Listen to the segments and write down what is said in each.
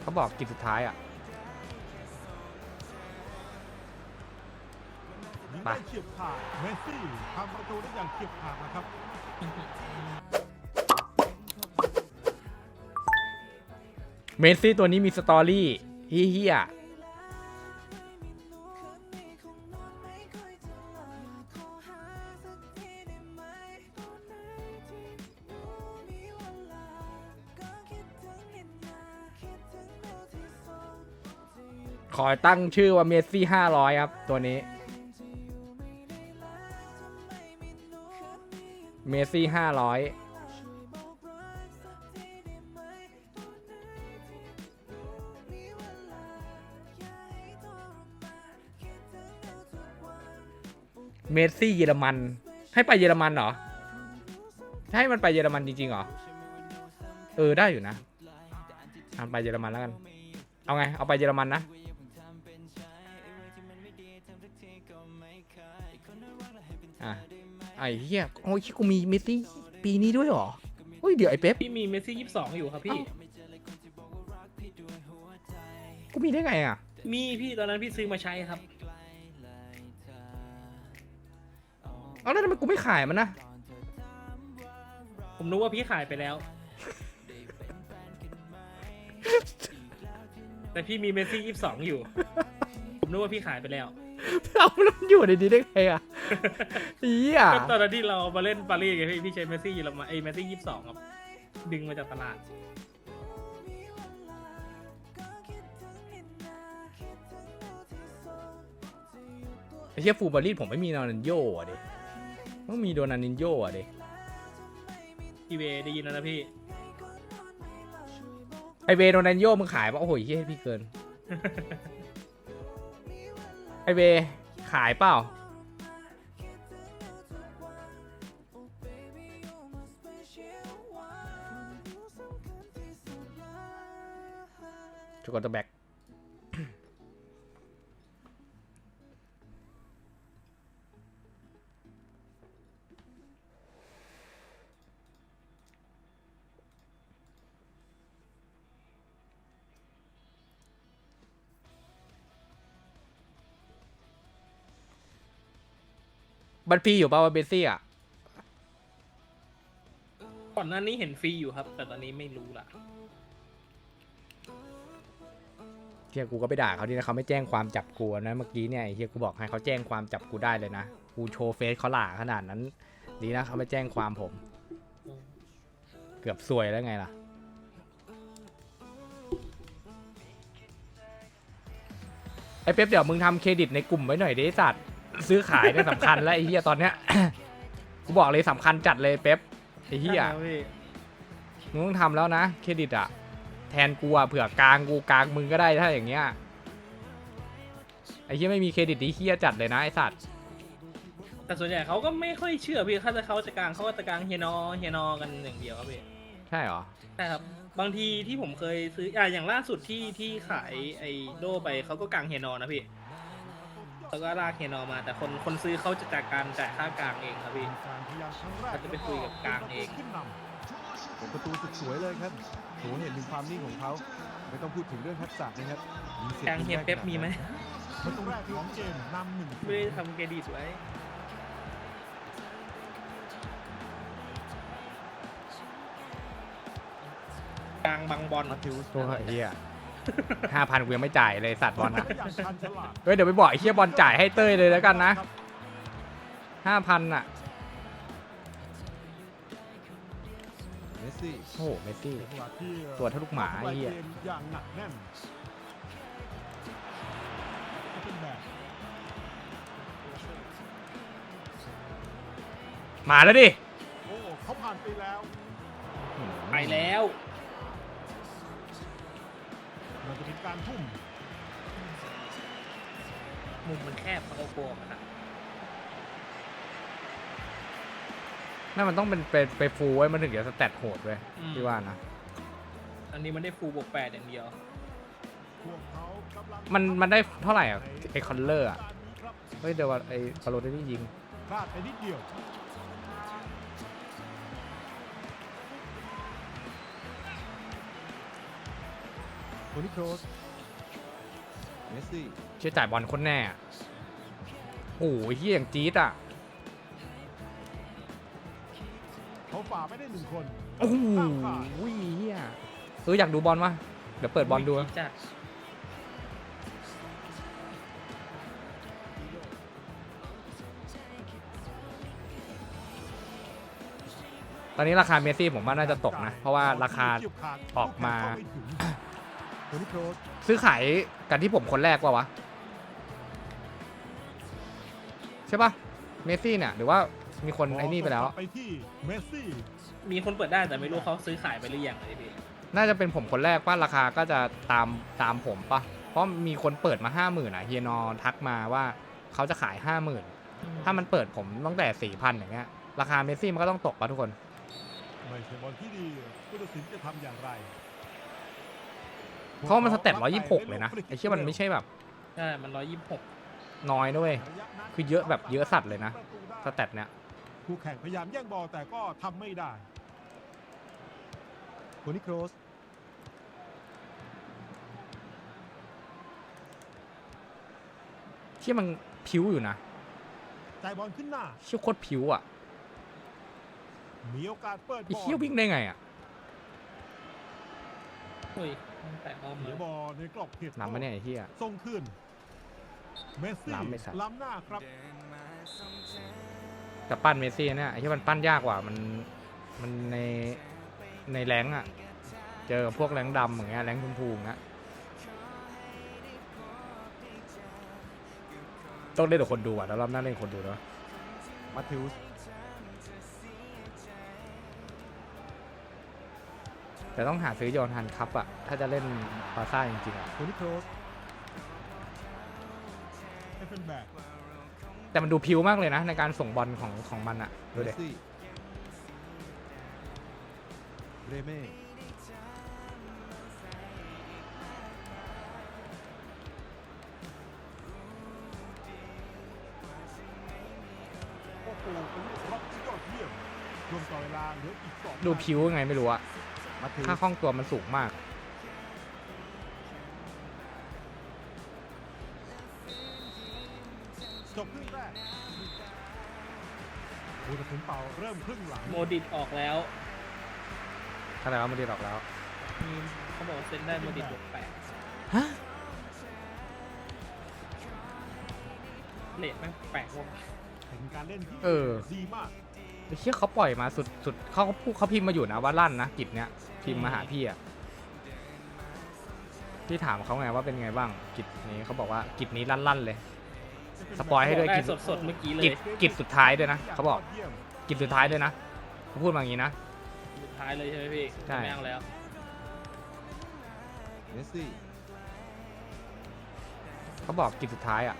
เขาบอกกิจสุดท้ายอะยิงไปได้เฉียบขาดเมสซี่ทำประตูได้อย่างเฉียบขาดนะครับ เมสซี่ตัวนี้มีสตอรี่เฮีย ขอตั้งชื่อว่าเมสซี่ห้าร้อยครับ ตัวนี้ เมสซี่ห้าร้อยเมสซี่เยอรมัน ให้ไปเยอรมันเหรอ ให้มันไปเยอรมันจริงๆเหรอ เออได้อยู่นะเอาไปเยอรมันแล้วกัน เอาไง เอาไปเยอรมันนะ อะไอ้เหี้ยโอ้ยกูมีเมสซี่ปีนี้ด้วยเหรอเฮ้ยเดี๋ยวไอ้เป๊ปพี่มีเมสซี่ยี่สิบสองอยู่ครับพี่ กูมีได้ไงอะ มีพี่ตอนนั้นพี่ซื้อมาใช้ครับ เอาแล้วทำไมกูไม่ขายมันนะ ผมนึกว่าพี่ขายไปแล้ว แต่พี่มีเมสซี่ยี่สิบสองอยู่ ผมนึกว่าพี่ขายไปแล้ว เอาแล้วมันอยู่ในนี้ได้ไงอะเหี้ยก็ตอนนั้นที่เรามาเล่นปารีสไงพี่พี่ใช้เมสซี่เยอรมันไอ้เมสซี่ยี่สิบสองครับดึงมาจากตลาด ไอ้เหี้ยฟูลบารีสผมไม่มีโดนันโยอะดิต้องมีโดนันนินโยอะดิพี่เวได้ยินแล้วนะพี่ไอเวโดนันโยมึงขายปะโอ้โหเหี้ยพี่เกิน ไอเวขายเปล่า ชุกตแบก บัตรฟรีอยู่ป่าวะเบสซี่อะ ก่อนหน้านี้เห็นฟรีอยู่ครับ แต่ตอนนี้ไม่รู้ละเฮียกูก็ไปด่าเขาดีนะเขาไม่แจ้งความจับกูนะเมื่อกี้เนี่ยไอ้เฮียกูบอกให้เขาแจ้งความจับกูได้เลยนะกูโชว์เฟซเขาหล่าขนาดนั้น ดีนะเขาไม่แจ้งความผม เกือบซวยแล้วไงล่ะ ไอ้เป๊ปเดี๋ยวมึงทำเครดิตในกลุ่มไว้หน่อยดิไอ้สัตว์ ซื้อขายเนี่ยสำคัญแล้วไอ้เฮียตอนเนี้ย กูบอกเลยสำคัญจัดเลยเป๊ปไอ้เฮียใช่ครับพี่มึงต้องทำแล้วนะเครดิตอะแทนกูอะเผื่อกลางกูกลางมึงก็ได้ถ้าอย่างเงี้ยไอ้เหี้ยไม่มีเครดิตนี่เหี้ยจัดเลยนะไอ้สัตว์แต่ส่วนใหญ่เขาก็ไม่ค่อยเชื่อพี่ถ้าจะเขาจะกลางเขาก็จะกลางเฮียนอเฮียนอกันอย่างเดียวครับพี่ใช่เหรอใช่ครับบางทีที่ผมเคยซื้ออ่าอย่างล่าสุดที่ที่ขายไอ้โดไปเขาก็กลางเฮียนอนะพี่ เขาก็ลากเฮียนอมา แต่คนคนซื้อเขาจะจากการจ่ายค่ากลางเองครับพี่ การพยายามครั้งแรกเขาจะไปคุยกับกลางเอง ขึ้นนำประตูสุดสวยเลยครับโหเห็นถึงความนิ่งของเขาไม่ต้องพูดถึงเรื่องทักษะนะครับยิงเสร็จกลางเฮียเป๊ปมีไหมประตูแรกของเกมนำหนึ่งไม่ได้ทำเครดิตไว้กลางบางบอล มาติวตัวไอ้เหี้ย ห้าพันกูยังไม่จ่ายเลยสัตว์บอลอะอย่างชันฉลาดเฮ้ยเดี๋ยวไปบอกไอ้เหี้ยบอลจ่ายให้เต้ยเลยแล้วกันนะห้าพันอะเมสซี่โอ้โหเมสซี่จังหวะที่ตัวเท่าลูกหมาไอ้เหี้ยกมอย่างหนักแน่นเป็นแบบมาแล้วดิโอ้เขาผ่านไปแล้ว บมันก็โกงอะนะนั่นมันต้องเป็นไปไปฟูลไว้มันถึงจะสแตทโหดเว้ยพี่ว่านะ อันนี้มันได้ฟูลบวกแปดอย่างเดียวพวกเขากำลังมันมันได้เท่าไหร่อะไอคอนเลอร์อะการนี้ครับเฮ้ยเดี๋ยวว่าไอฟาโรได้ยิง พลาดไปนิดเดียวไโทนี่โครสเมสซี่เชื่อจ่ายบอลคนแน่อะ โอ้ยเฮียอย่างจี๊ดอะเขาฝ่าไม่ได้หนึ่งคนโอ้โหข้ามขาดเฮียเอออยากดูบอลวะเดี๋ยวเปิดบอลดูจัดตอนนี้ราคาเมสซี่ผมว่าน่าจะตกนะ เพราะว่าราคาออกมาโทนี่โครสซื้อขายกันที่ผมคนแรกว่าวะ ใช่ปะเมสซี่เนี่ยหรือว่ามีคนไอ้นี่ไปแล้ว ไปที่เมสซี่มีคนเปิดได้แต่ไม่รู้เขาซื้อขายไปหรือยังเลยพี่น่าจะเป็นผมคนแรกว่าราคาก็จะตามตามผมปะเพราะมีคนเปิดมาห้าหมื่นอะเฮียนอทักมาว่าเขาจะขายห้าหมื่นถ้ามันเปิดผมตั้งแต่สี่พันอย่างเงี้ยราคาเมสซี่มันก็ต้องตกปะทุกคน ไม่ใช่บอลที่ดีผู้ตัดสินจะทำอย่างไรเพราะมันสเต็ปร้อยยี่หกเลยนะไอ้เชี่ยมันไม่ใช่แบบ ใช่มันร้อยยี่สิบหก น้อยนะเว้ยคือเยอะแบบเยอะสัตว์เลยนะสเต็ปเนี้ยคู่แข่งพยายามแย่งบอลแต่ก็ทำไม่ได้โทนี่โครสเชี่ยมันผิวอยู่นะจ่ายบอลขึ้นหน้าเชี่ยโคตรผิวอะมีโอกาสเปิดบไอ้อลเชี่ยวิ่งได้ไงอะอุ้ยแต่อ้อมเหเลลืยอบอลในกรอบเขตน้ำมาเนี่ยไอ้เหี้ยส่งขึ้น เมสซี่ล้ำไม่สัตว์ ล้ำหน้าครับ แต่ปั้นเมสซี่เนี่ยไอ้ที่มันปั้นยากกว่ามันมันในในแรงค์อะเจอกับพวกแรงค์ดำอย่างเงี้ยแรงค์ชมพูอย่างเงี้ยต้องเล่นกับคนดูอะแล้วรอบหน้าเล่นกับคนดูแล้วมาทิวส์แต่ต้องหาซื้อโยนฮันครับอะถ้าจะเล่นบาร์ซ่าจริงๆอะโทนี่โครส แต่มันดูพิวมากเลยนะ ในการส่งบอลของของมันอะดูเมเด็สซี่เรเม่โอ้โหเป็นลูกรับที่ยอดเยี่ยมรวมต่อเวลาเหลืออีกสองดูพิวยังไงไม่รู้อะมาทิวค่าส์คล่องตัวมันสูงมาก จบครึ่งแรกผู้ตัดสินเป่าเริ่มครึ่งหลังโมดิตออกแล้วถ้าแต่ว่ามันดีออกแล้วมีเขาบอกว่าเซ็นได้โมดิตบวกแปดฮะ เลทแม่งแปลกว่ะเป็นการเล่นที่เออ ดีมากไอ้เชี่ยเขาปล่อยมาสุดสุดเขาก็พูดเขาพิมพ์มาอยู่นะว่าลั่นนะกิจเนี้ยพิมพ์มาหาพี่อะพี่ถามเขาไงว่าเป็นไงบ้างกิจนี้เขาบอกว่ากิจนี้ลั่นลั่นๆเลย สปอยให้ด้วยได้กิจสดๆเมื่อกี้เลยกิจกิจสุดท้ายด้วยนะเขาบอกกิจสุดท้ายด้วยนะเขาพูดมาอย่างนี้นะ สุดท้ายเลยใช่ไหมพี่ใช่ ไม่เอาแล้ว เมสซี่เขาบอกกิจสุดท้ายอะ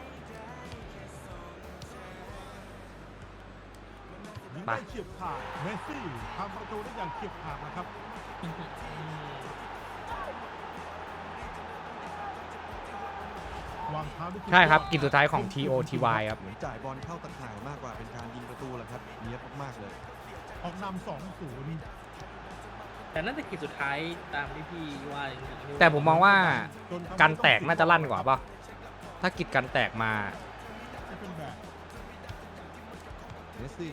ยิงไป ได้เฉียบขาดเมสซี่ทำประตูได้อย่างเฉียบขาดนะครับ ใช่ครับกิจสุดท้ายของ TOTY ครับเหมือนจ่ายบอลเข้าตะข่ายมากกว่าเป็นการยิงประตูแหละครับเนียบมากๆเลยออกนำสองศูนย์แต่น่าจะกิจสุดท้ายตามที่พี่ว่าจริงๆแต่ผมมองว่าจทำให้การแตกน่าจะลั่นกว่าป่ะถ้ากิจการแตกมาเป็นแบบเมสซี่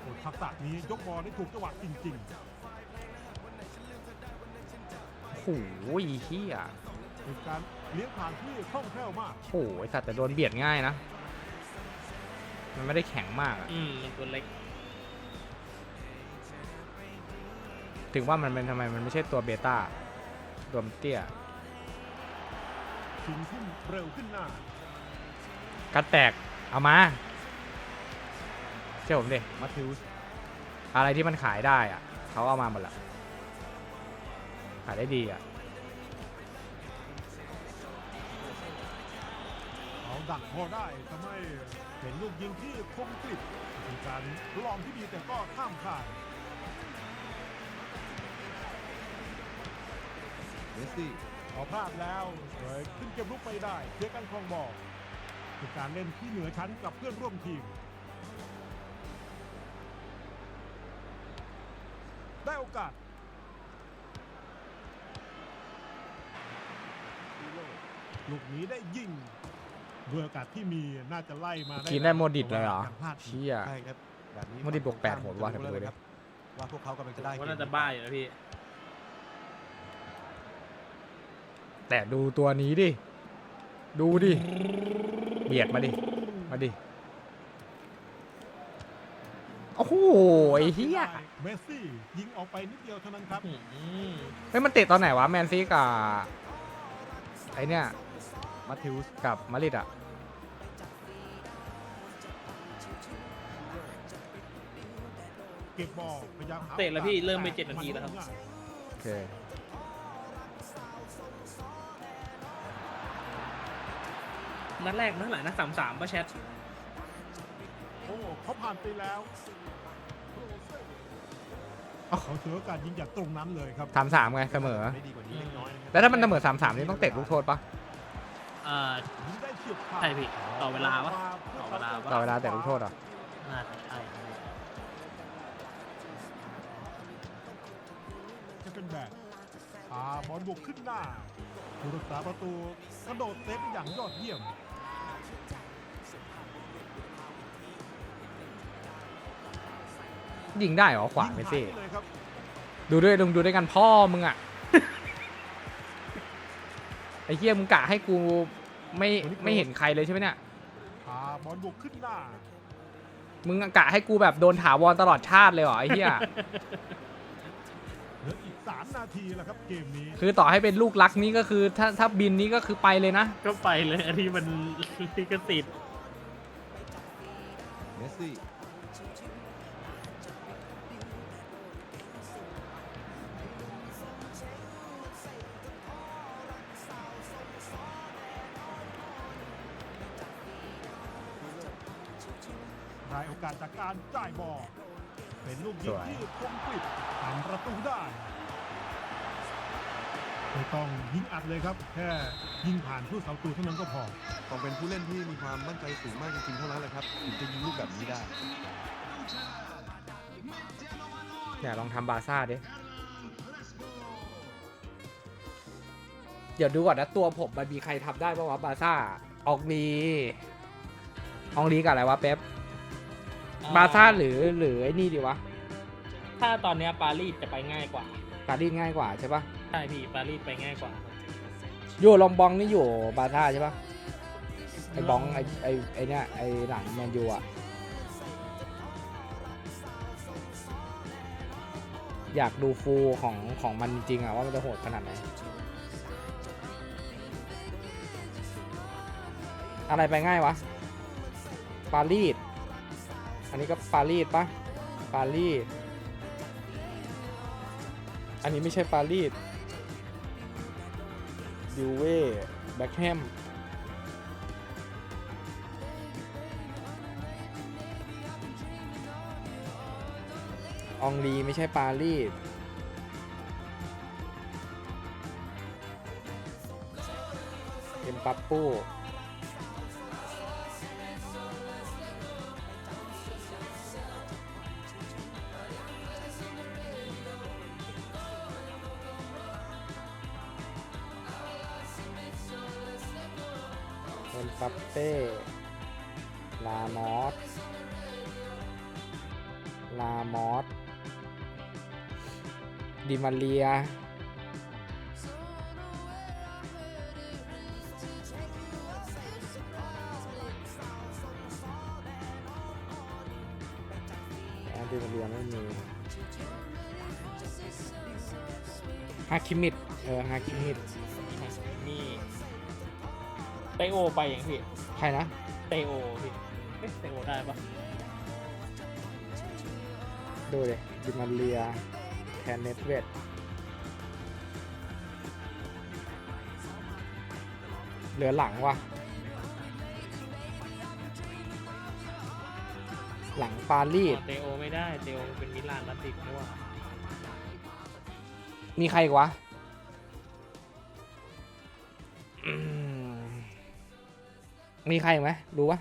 โอ้ทักษะนี้ยกบอลได้ถูกจังหวะจริงโอ้โหเฮียๆเป็นการเลี้ยงผ่านที่คล่องแคล่วมาก โอ้โหไอ้สัตว์แต่โดนเบียดง่ายนะ มันไม่ได้แข็งมากอะอืมมันตัวเล็กถึงว่ามันเป็นทำไมมันไม่ใช่ตัวเบต้าตัวมันเตี้ยชิงขึ้นเร็วขึ้นหน้าการแตก เอามา เชื่อผมดิ มาทิวส์อะไรที่มันขายได้อะเขาเอามาหมดละขายได้ดีอะ ดักพอได้ทำให้เห็นลูกยิงที่คมกริบเป็นการลองที่ดีแต่ก็ข้ามข่ายเมสซี่พอพลาดแล้วเลยขึ้นเกมลุกไปได้เพื่อกันคองบอลเป็นการเล่นที่เหนือชั้นกับเพื่อนร่วมทีม ได้โอกาสลูกนี้ได้ยิง ด้วยโอกาสที่มีน่าจะไล่มากินได้โมดิตเลยเหรอแต่ว่ายังพลาดอีกเชี่ยใช่ครับแบบนี้โมดิบวกแปดโหดว่ะจะรู้เดี๋ยวไปดูดิเลยครับว่าพวกเขากำลังจะได้ว่าน่าจะบ้าอยู่นะพี่ แต่ดูตัวนี้ดิ ดูดิ เบียดมาดิ มาดิ โอ้โหไอ้เหี้ยเมสซี่ยิงออกไปนิดเดียวเท่านั้นครับอืมเฮ้ยมันเตะตอนไหนวะแมนซีกับไอเนี่ย มัตทิวส์กับมาดริดอะเก็บบอลพยายามหาเตะแล้วพี่เริ่มไปเจ็ดนาทีแล้วครับ โอเคนัดแรกนัดหลังนัดสามสามป่ะแชทโอ้เขาผ่านไปแล้วเอ้าเขาถือโอกาสยิงจากตรงนั้นเลยครับสามสามไงเสมอได้ดีกว่านี้เล็กน้อยนะครับแล้วถ้ามันเสมอสามสามนี่ต้องเตะลูกโทษปะ เอ่อยิงได้เฉียบขาดใช่พี่ต่อเวลาวะต่อเวลาต่อเวลาเตะลูกโทษเหรอะน่าจะใช่จะเป็นแบบพาบอลบุกขึ้นหน้าผู้รักษาประตูกระโดดเซฟอย่างยอดเยี่ยมยิงได้เหรอขวายิงเมสผ่านซี่ไปเลยครับดูด้วยดูดูด้วยกันพ่อมึงอะ ไอ้เหี้ยมึงกะให้กูไม่ไม่เห็นใครเลยใช่ไหมเนี่ย พาบอลบุกขึ้นหน้ามึงกะให้กูแบบโดนถาวรตลอดชาติเลยเหรอไอ้เหี้ยเหลืออีก 3 นาทีแล้วครับเกมนี้คือต่อให้เป็นลูกรักนี่ก็คือ ถ้าถ้าบินนี่ก็คือไปเลยนะ ก็ไปเลยอันนี้มันลิขสิทธิ์เมสซี่ ได้โอกาสจากการจ่ายบอลเป็นลูกยิสงวยที่คมกริบทำประตูได้ไม่ต้องยิงอัดเลยครับ แค่ยิงผ่านผู้เสาตูเท่านั้นก็พอต้องเป็นผู้เล่นที่มีความมั่นใจสูงมากจริงๆเท่านั้นแหละครับถึงจะยิงลูกแบบนี้ได้เนี่ยลองทำบาซ่าดิเดี๋ยวดูก่อนนะตัวผมมันมีใครทำได้ป่าวะบาซ่าออกลีอองลีกับอะไรวะเป๊ป บาซ่าหรือหรือไอ้นี่ดีวะถ้าตอนเนี้ยปารีสจะไปง่ายกว่าปารีสง่ายกว่าใช่ปะใช่พี่ปารีสไปง่ายกว่า อยู่ลองบองนี่อยู่บาซ่าใช่ปะไอ้บองไอ้ไอ้ไอ้เนี่ยไอ้หลังแมนยูอะอยากดูฟูลของของมันจริงๆอะว่ามันจะโหดขนาดไหนอะไรไปง่ายวะปารีสอั นนี้ก็ปารีสปะปารีส อันนี้ไม่ใช่ปารีสยูเว่แบ็คแฮมอองลีไม่ใช่ปารีสเอ็มปัปปู ดิมาเรียอันดิมาเรียไม่มีฮาคิมิดเออฮาคิมิดนี่เตโอไปอย่างพี่ใครนะเตโอพี่เอ๊ะเตโอได้ปะดูเลยดิมาเรียแค นเนตเวดเหลือหลังว่ะหลังปารีสเตโอไม่ได้ เตโอเป็นมิลานมาดริดนี่หว่ามีใครอีกวะอืมมีใครอีกไหมรู้ปะ